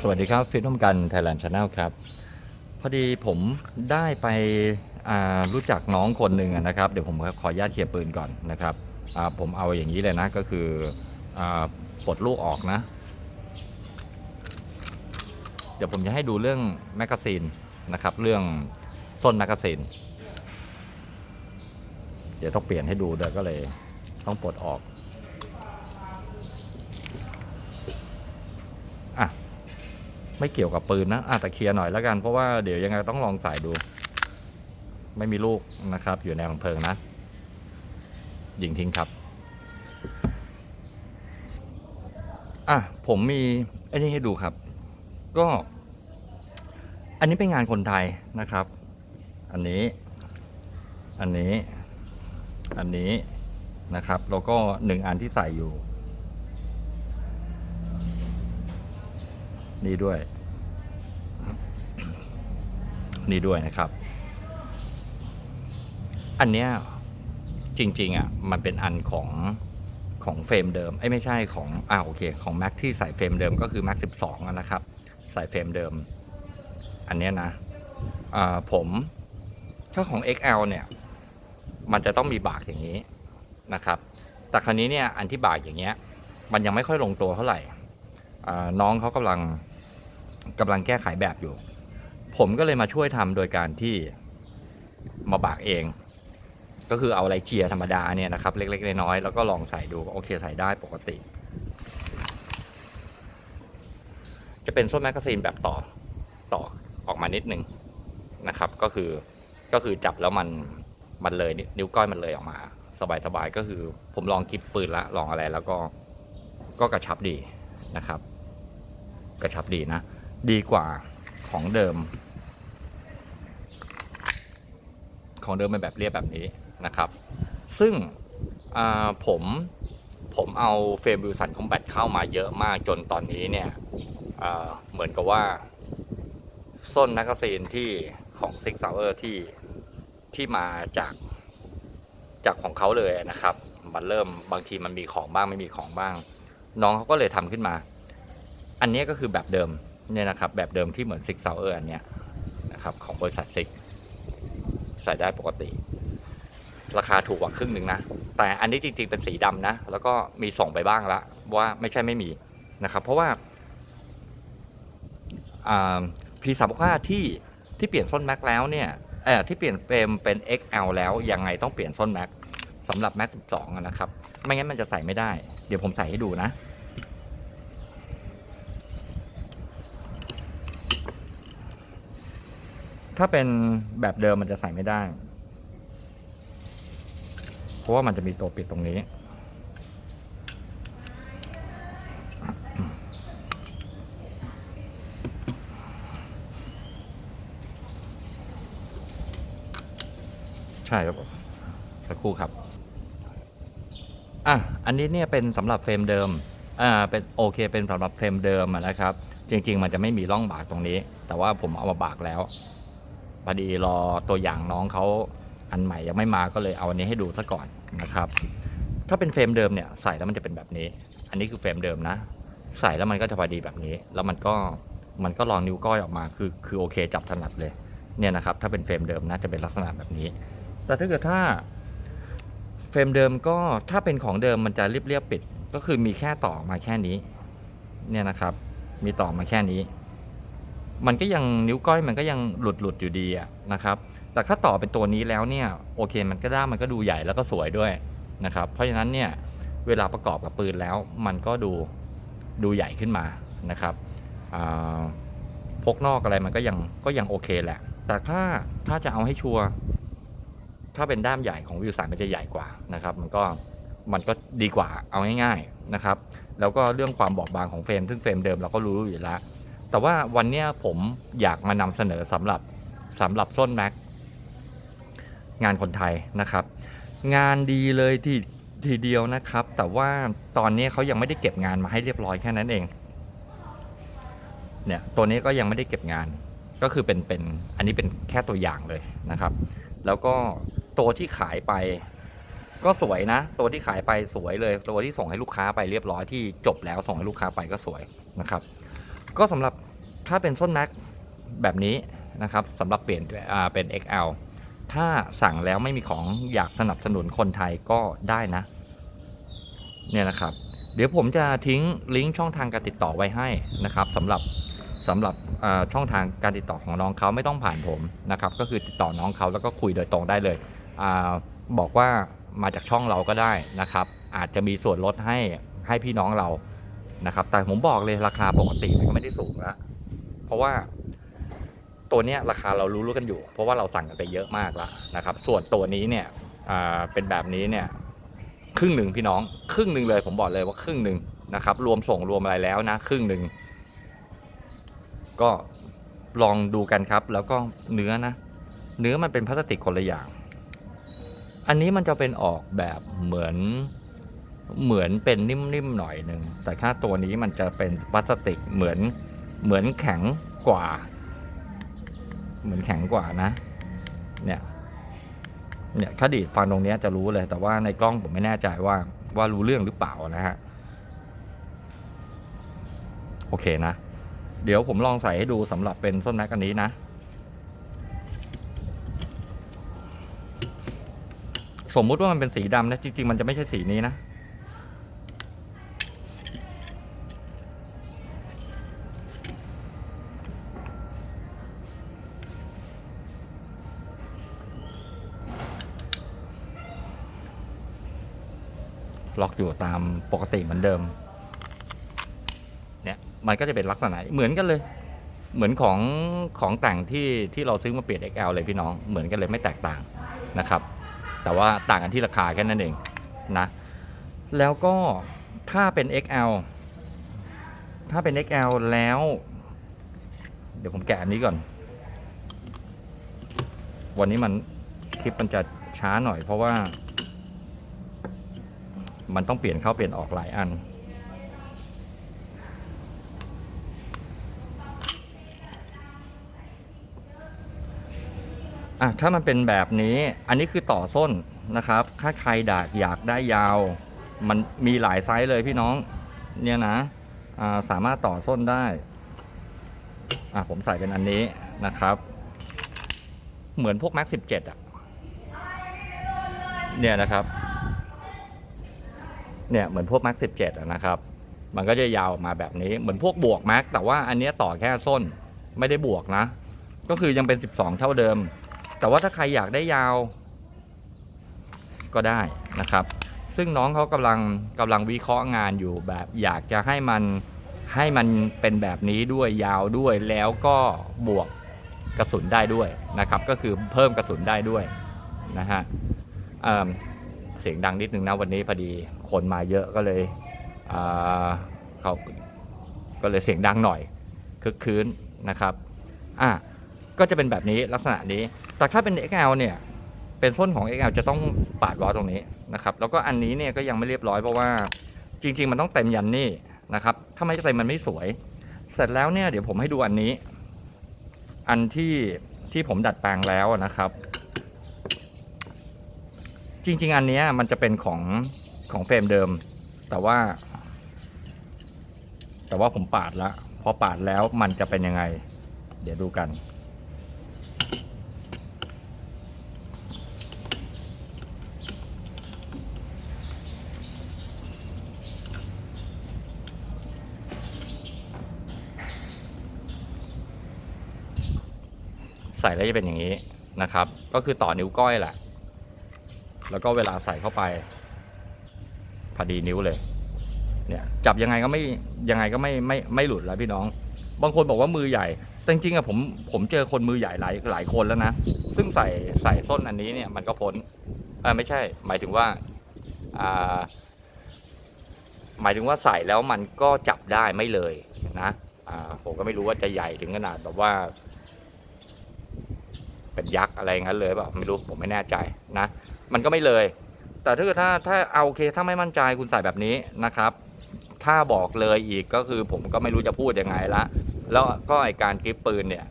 สวัสดีครับฟิตน้มกันไทยแลนด์ชาแนลครับ พอดีผมได้ไปรู้จักน้องคนหนึ่งนะครับ เดี๋ยวผมขออนุญาตเคลียร์ปืนก่อนนะครับผมเอาอย่างนี้เลยนะก็คืออปลดลูกออกนะ เดี๋ยวผมจะให้ดูเรื่องแมกกาซีนนะครับ เรื่องส้นแมกกาซีนเดี๋ยวต้องเปลี่ยนให้ดูเดี๋ยวก็เลยต้องปลดออก อะ ไม่เกี่ยวกับปืนนะอาจจะแต่เคลียร์หน่อยแล้วกันเพราะว่าเดี๋ยวยังไงต้องลองใส่ดู ไม่มีลูกนะครับ อยู่ในของเพลิงนะ ยิงทิ้งครับ อะผมมีไอ้นี่ให้ดูครับ ก็ อันนี้เป็นงานคนไทยนะครับ อันนี้ อันนี้ อันนี้นะครับ แล้วก็หนึ่งอันที่ใส่อยู่ นี่ด้วย นี่ด้วยนะครับ อันเนี้ยจริงๆอะมันเป็นอันของของเฟรมเดิมไอ้ไม่ใช่ของอ่าโอเคของ Mac ที่ใส่เฟรมเดิมก็คือ Mac 12อะนะครับ ใส่เฟรมเดิม อันเนี้ยนะอ่าผมถ้าของ XL เนี่ย มันจะต้องมีบากอย่างนี้นะครับ แต่คราวนี้เนี่ยอันที่บากอย่างเงี้ย มันยังไม่ค่อยลงตัวเท่าไหร่น้องเขากำลังกำลังแก้ไขแบบอยู่ ผมก็เลยมาช่วยทำโดยการที่มาบากเอง ก็คือเอาอะไรเจียธรรมดาเนี่ยนะครับ เล็กๆน้อยๆแล้วก็ลองใส่ดูโอเคใส่ได้ปกติ จะเป็นส้นแมกกาซีนแบบต่อต่อออกมานิดนึงนะครับ ก็คือก็คือจับแล้วมันมันเลยนิ้วก้อยมันเลยออกมา สบายๆก็คือ ผมลองกิบปืนละลองอะไรแล้วก็ก็กระชับดีนะครับ กระชับดีนะ ดีกว่า ของเดิม ของเดิมเป็นแบบเรียบแบบนี้นะครับ ซึ่งผมผมเอาเฟรมวิลสันคอมแบทเข้ามาเยอะมากจนตอนนี้เนี่ยเหมือนกับว่า ส้นแมกกาซีนที่ของ Six Hour ที่ที่มาจากจากของเขาเลยนะครับ มันเริ่มบางทีมันมีของบ้างไม่มีของบ้าง น้องเขาก็เลยทำขึ้นมา อันนี้ก็คือแบบเดิม เนี่ยนะครับ แบบเดิมที่เหมือน Six Hour อันเนี้ยนะครับ ของบริษัท Six ใส่ได้ปกติ ราคาถูกกว่าครึ่งหนึ่งนะ แต่อันนี้จริงๆเป็นสีดำนะ แล้วก็มีส่งไปบ้างแล้วว่าไม่ใช่ไม่มีนะครับ เพราะว่าพีสามห้าที่ที่เปลี่ยนส้นแม็กแล้วเนี่ยเออที่เปลี่ยนเฟรมเป็น XL แล้วยังไงต้องเปลี่ยนส้นแม็กสำหรับแม็ก12นะครับ ไม่งั้นมันจะใส่ไม่ได้ เดี๋ยวผมใส่ให้ดูนะ ถ้าเป็นแบบเดิมมันจะใส่ไม่ได้ เพราะว่ามันจะมีตัวปิดตรงนี้ ใช่ครับ สักครู่ครับ อะ อันนี้เนี่ยเป็นสำหรับเฟรมเดิม อ่า เป็นโอเค เป็นสำหรับเฟรมเดิมนะครับ จริง ๆ มันจะไม่มีร่องบากตรงนี้ แต่ว่าผมเอามาบากแล้ว พอดีรอตัวอย่างน้องเขาอันใหม่ยังไม่มาก็เลยเอาอันนี้ให้ดูซะก่อนนะครับ ถ้าเป็นเฟรมเดิมเนี่ยใส่แล้วมันจะเป็นแบบนี้ อันนี้คือเฟรมเดิมนะ ใส่แล้วมันก็จะพอดีแบบนี้ แล้วมันก็มันก็ลองนิ้วก้อยออกมาคือคือโอเคจับถนัดเลยเนี่ยนะครับถ้าเป็นเฟรมเดิมนะจะเป็นลักษณะแบบนี้ แต่ถ้าเกิดถ้าเฟรมเดิมก็ถ้าเป็นของเดิมมันจะเรียบๆปิด ก็คือมีแค่ต่อมาแค่นี้ เนี่ยนะครับ มีต่อมาแค่นี้ มันก็ยังนิ้วก้อยมันก็ยังหลุดหลุดอยู่ดีอะนะครับ แต่ถ้าต่อเป็นตัวนี้แล้วเนี่ยโอเคมันก็ได้มันก็ดูใหญ่แล้วก็สวยด้วยนะครับ เพราะฉะนั้นเนี่ยเวลาประกอบกับปืนแล้วมันก็ดูดูใหญ่ขึ้นมานะครับพกนอกอะไรมันก็ยังก็ยังโอเคแหละ แต่ถ้าถ้าจะเอาให้ชัวร์ถ้าเป็นด้ามใหญ่ของวิวสายมันจะใหญ่กว่านะครับ มันก็มันก็ดีกว่าเอาง่ายๆนะครับ แล้วก็เรื่องความบอบบางของเฟรมซึ่งเฟรมเดิมเราก็รู้อยู่แล้ว แต่ว่าวันนี้ผมอยากมานำเสนอสำหรับสำหรับส้นแม็กงานคนไทยนะครับ งานดีเลยทีทีเดียวนะครับ แต่ว่าตอนนี้เขายังไม่ได้เก็บงานมาให้เรียบร้อยแค่นั้นเองเนี่ยตัวนี้ก็ยังไม่ได้เก็บงานก็คือเป็นเป็นอันนี้เป็นแค่ตัวอย่างเลยนะครับ แล้วก็ตัวที่ขายไปก็สวยนะ ตัวที่ขายไปสวยเลย ตัวที่ส่งให้ลูกค้าไปเรียบร้อยที่จบแล้วส่งให้ลูกค้าไปก็สวยนะครับ ก็สำหรับถ้าเป็นส้นแม็กแบบนี้นะครับสำหรับเปลี่ยนเป็น XL ถ้าสั่งแล้วไม่มีของอยากสนับสนุนคนไทยก็ได้นะ เนี่ยนะครับ เดี๋ยวผมจะทิ้งลิงก์ช่องทางการติดต่อไว้ให้นะครับสำหรับสำหรับช่องทางการติดต่อของน้องเขาไม่ต้องผ่านผมนะครับ ก็คือติดต่อน้องเขาแล้วก็คุยโดยตรงได้เลยอบอกว่ามาจากช่องเราก็ได้นะครับ อาจจะมีส่วนลดให้ให้พี่น้องเรา นะครับ แต่ผมบอกเลยราคาปกติมันก็ไม่ได้สูงล้วเพราะว่าตัวเนี้ยราคาเรารู้รู้กันอยู่ เพราะว่าเราสั่งกันไปเยอะมากแล้วนะครับ ส่วนตัวนี้เนี่ยเป็นแบบนี้เนี่ยครึ่งหนึ่งพี่น้อง ครึ่งหนึ่งเลย ผมบอกเลยว่าครึ่งหนึ่งนะครับ รวมส่งรวมอะไรแล้วนะ ครึ่งหนึ่งก็ลองดูกันครับ แล้วก็เนื้อนะ เนื้อมันเป็นพลาสติกคนละอย่าง อันนี้มันจะเป็นออกแบบเหมือน เหมือนเป็นนิ่มๆหน่อยหนึ่งแต่ค่าตัวนี้มันจะเป็นพลาสติกเหมือนเหมือนแข็งกว่า เหมือนแข็งกว่านะ เนี่ยเนี่ยถ้าดีดฟังตรงนี้จะรู้เลย แต่ว่าในกล้องผมไม่แน่ใจว่าว่ารู้เรื่องหรือเปล่านะฮะโอเคนะ เดี๋ยวผมลองใส่ให้ดูสำหรับเป็นส้นแม็กอันนี้นะ สมมุติว่ามันเป็นสีดำนะ จริง ๆ มันจะไม่ใช่สีนี้นะ ล็อกอยู่ตามปกติเหมือนเดิม เนี่ย มันก็จะเป็นลักษณะเหมือนกันเลย เหมือนของของแต่งที่ที่เราซื้อมาเปลี่ยน XL เลยพี่น้อง เหมือนกันเลยไม่แตกต่างนะครับ แต่ว่าต่างกันที่ราคาแค่นั้นเองนะ แล้วก็ถ้าเป็น XL ถ้าเป็น XL แล้ว เดี๋ยวผมแกะอันนี้ก่อน วันนี้มันคลิปมันจะช้าหน่อยเพราะว่า มันต้องเปลี่ยนเข้าเปลี่ยนออกหลายอัน อะถ้ามันเป็นแบบนี้อันนี้คือต่อส้นนะครับ ถ้าใครดากอยากได้ยาว มันมีหลายไซส์เลยพี่น้อง เนี่ยนะอ่าสามารถต่อส้นได้ อะผมใส่เป็นอันนี้นะครับ เหมือนพวก Max 17 อะ เนี่ยนะครับ เนี่ยเหมือนพวก Max 17อะนะครับ มันก็จะยาวออกมาแบบนี้เหมือนพวกบวก Max แต่ว่าอันนี้ต่อแค่ส้นไม่ได้บวกนะ ก็คือยังเป็น 12 เท่าเดิม แต่ว่าถ้าใครอยากได้ยาว ก็ได้นะครับ ซึ่งน้องเขากำลังกำลังวิเคราะห์งานอยู่แบบอยากจะให้มันให้มันเป็นแบบนี้ด้วยยาวด้วยแล้วก็บวกกระสุนได้ด้วยนะครับ ก็คือเพิ่มกระสุนได้ด้วยนะฮะเเสียงดังนิดนึงนะวันนี้พอดี คนมาเยอะก็เลยเขาก็เลยเสียงดังหน่อยคึกคืนนะครับอะก็จะเป็นแบบนี้ลักษณะนี้ แต่ถ้าเป็น XL เนี่ยเป็นส้นของ XL จะต้องปาดล้อตรงนี้นะครับ แล้วก็อันนี้เนี่ยก็ยังไม่เรียบร้อยเพราะว่าจริง ๆ มันต้องเต็มยันนี่นะครับ ถ้าไม่เต็มมันไม่สวย เสร็จแล้วเนี่ยเดี๋ยวผมให้ดูอันนี้ อันที่ที่ผมดัดแปลงแล้วนะครับ จริง ๆ อันนี้มันจะเป็นของ ของเฟรมเดิม แต่ว่า แต่ว่าผมปาดแล้วพอปาดแล้วมันจะเป็นยังไง เดี๋ยวดูกัน ใส่แล้วจะเป็นอย่างนี้นะครับ ก็คือต่อนิ้วก้อยแหละ แล้วก็เวลาใส่เข้าไป พอดีนิ้วเลย เนี่ย จับยังไงก็ไม่ยังไงก็ไม่ไม่ไม่หลุดแล้วพี่น้อง บางคนบอกว่ามือใหญ่แต่จริงๆอะผมผมเจอคนมือใหญ่หลายหลายคนแล้วนะ ซึ่งใส่ใส่ส้นอันนี้เนี่ยมันก็พ้นเออไม่ใช่ หมายถึงว่าอ่าหมายถึงว่าใส่แล้วมันก็จับได้ไม่เลยนะอ่าผมก็ไม่รู้ว่าจะใหญ่ถึงขนาดแบบว่าเป็นยักษ์อะไรงั้นเลยเปล่าไม่รู้ผมไม่แน่ใจนะ มันก็ไม่เลย แต่ถ้าเกิดถ้าถ้าเอาโอเคถ้าไม่มั่นใจคุณใส่แบบนี้นะครับ ถ้าบอกเลยอีกก็คือผมก็ไม่รู้จะพูดยังไงละ แล้วก็ไอการกริปปืนเนี่ย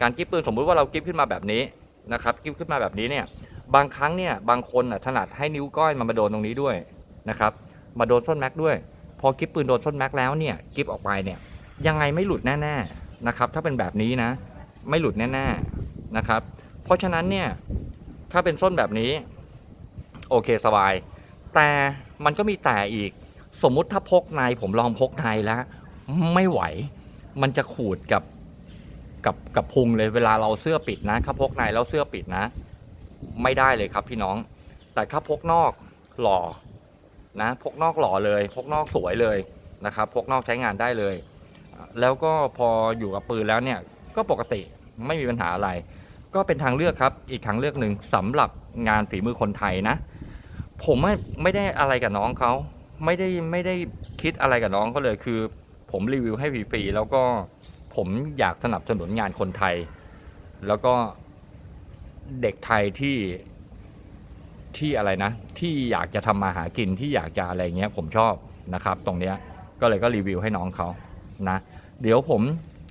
การกริปปืนสมมุติว่าเรากริปขึ้นมาแบบนี้นะครับกริปขึ้นมาแบบนี้เนี่ย บางครั้งเนี่ยบางคนอะถนัดให้นิ้วก้อยมันมาโดนตรงนี้ด้วยนะครับ มาโดนส้นแม็กด้วย พอกริปปืนโดนส้นแม็กแล้วเนี่ยกริปออกไปเนี่ย ยังไงไม่หลุดแน่ๆนะครับถ้าเป็นแบบนี้นะ ไม่หลุดแน่ๆนะครับ เพราะฉะนั้นเนี่ยถ้าเป็นส้นแบบนี้ โอเคสบาย แต่มันก็มีแต่อีก สมมุติถ้าพกในผมลองพกในแล้วไม่ไหว มันจะขูดกับกับกับพุงเลยเวลาเราเสื้อปิดนะถ้าพกในแล้วเสื้อปิดนะ ไม่ได้เลยครับพี่น้อง แต่ถ้าพกนอกหล่อนะพกนอกหล่อเลย พกนอกสวยเลยนะครับ พกนอกใช้งานได้เลย แล้วก็พออยู่กับปืนแล้วเนี่ยก็ปกติไม่มีปัญหาอะไร ก็เป็นทางเลือกครับ อีกทางเลือกหนึ่งสำหรับงานฝีมือคนไทยนะ ผมไม่ไม่ได้อะไรกับน้องเขาไม่ได้ไม่ได้คิดอะไรกับน้องเขาเลยคือ ผมรีวิวให้ฟรีๆแล้วก็ผมอยากสนับสนุนงานคนไทย แล้วก็เด็กไทยที่ที่อะไรนะ ที่อยากจะทำมาหากินที่อยากจะอะไรเงี้ย ผมชอบนะครับ ตรงเนี้ยก็เลยก็รีวิวให้น้องเขานะ เดี๋ยวผม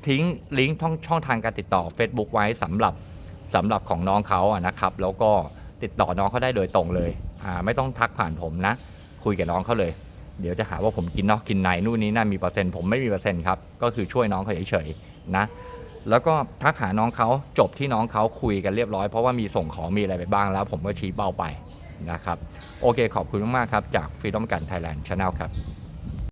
ทิ้งลิงก์ช่องช่องทางการติดต่อ Facebook ไว้สำหรับสำหรับของน้องเขาอะนะครับ แล้วก็ติดต่อน้องเขาได้โดยตรงเลย ไม่ต้องทักผ่านผมนะ คุยกับน้องเขาเลย เดี๋ยวจะหาว่าผมกินนอกกินในนู่นนี่นั่นมีเปอร์เซ็นต์ผมไม่มีเปอร์เซ็นต์ครับ ก็คือช่วยน้องเขาเฉยๆนะ แล้วก็ทักหาน้องเขาจบที่น้องเขาคุยกันเรียบร้อยเพราะว่ามีส่งของมีอะไรไปบ้างแล้ว ผมก็ชี้เป้าไปนะครับ โอเคขอบคุณมากๆครับจาก Freedom กัน Thailand Channel ครับ